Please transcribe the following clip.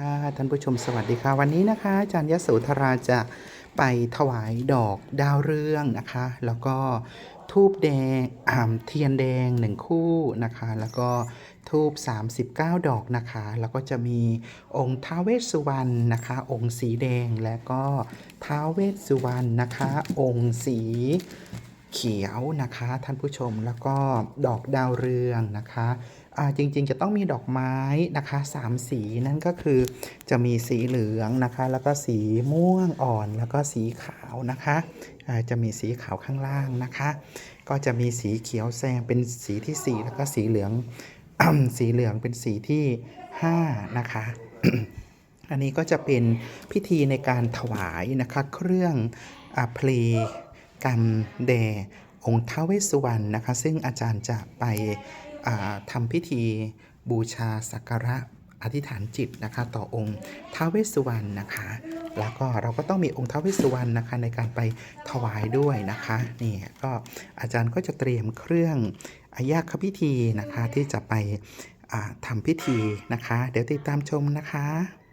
ค่ะท่านผู้ชมสวัสดีค่ะ วันนี้นะคะอาจารย์ยโสธราจะไปถวายดอกดาวเรืองนะคะ แล้วก็ทูบแดงเทียนแดงหนึ่งคู่นะคะ แล้วก็ทูบ39 ดอกนะคะ แล้วก็จะมีองค์ท้าวเวสสุวรรณนะคะ องค์สีแดงและก็ท้าวเวสสุวรรณนะคะ องค์สี เขียวนะคะท่านผู้ชมแล้วก็ดอกดาวเรืองนะคะจริงๆจะต้องมีดอกไม้นะคะสามสีนั่นก็คือจะมีสีเหลืองนะคะ แล้วก็สีม่วงอ่อนแล้วก็สีขาวนะคะจะมีสีขาวข้างล่างนะคะ ก็จะมีสีเขียวแซงเป็นสีที่ 4 แล้วก็สีเหลืองสีเหลืองเป็นสีที่ 5 นะคะอันนี้ก็จะเป็นพิธีในการถวายนะคะเครื่องอเพลง กรรมแด่องค์ท้าวเวสสุวรรณนะคะ ซึ่งอาจารย์จะไปอ่าทำพิธีบูชาสักการะอธิษฐานจิตนะคะ ต่อองค์ท้าวเวสสุวรรณนะคะ แล้วก็เราก็ต้องมีองค์ท้าวเวสสุวรรณนะคะ ในการไปถวายด้วยนะคะนี่ก็อาจารย์ก็จะเตรียมเครื่องอายาคพิธีนะคะที่จะไปอ่าทำพิธีนะคะ เดี๋ยวติดตามชมนะคะ